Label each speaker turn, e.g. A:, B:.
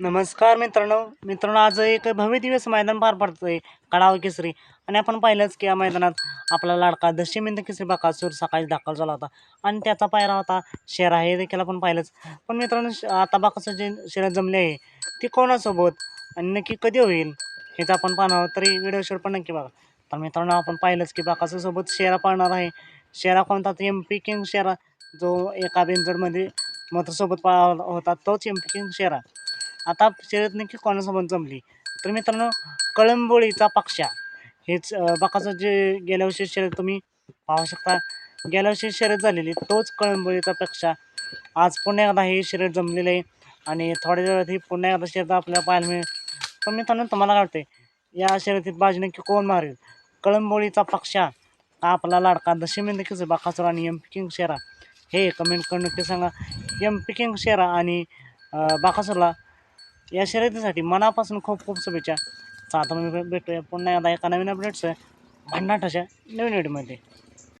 A: नमस्कार मित्रांनो. मित्रांनो आज एक भव्य दिवस मैदान पार पडतोय. कडाव केसरी. आणि आपण पाहिलंच की या मैदानात आपला लाडका दशमिंद केसरी बाकासूर सकाळी दाखल झाला होता. आणि त्याचा पायरा होता शेरा हे देखील आपण पाहिलंच. पण मित्रांनो श- आता बाकासूर जे शेरा जमली आहे ती कोणासोबत आणि नक्की कधी होईल हेच आपण पाहणार तरी व्हिडिओ शेअर पण नक्की बघा. तर मित्रांनो आपण पाहिलंच की बाकासूरसोबत शेरा पाळणार आहे. शेरा कोणता एम पी किंग शेरा. जो एका बेंजोडमध्ये मोतरसोबत पाळला होता तोच एम पी किंग शेरा. आता शर्यत नक्की कोणासोबत जमली? तर मित्रांनो कळंबोळीचा पक्षा हेच बाकाचं जे गेल्या वर्षी शर्यत तुम्ही पाहू शकता. गेल्या वर्षी शर्यत झालेली तोच कळंबोळीचा पक्षा आज पुन्हा एकदा हे शर्यत जमलेलं आहे आणि थोड्या वेळात ही पुन्हा एकदा शर्यत आपल्याला पाहायला मिळेल. तर मित्रांनो तुम्हाला काय वाटते या शर्यतीत बाजी नक्की कोण मारेल? कळंबोळीचा पक्षा आपला लाडका दशमी नक्कीच बाकासूर आणि एम पी किंग शेरा. हे कमेंट करून नक्की सांगा. एम पी किंग शेरा आणि अं, बाकासूरला या शर्यतीसाठी मनापासून खूप खूप शुभेच्छा. तर आता मी भेटूया पुन्हा एकदा एका नवीन अपडेट्स भन्नाटाच्या नवीन व्हिडिओमध्ये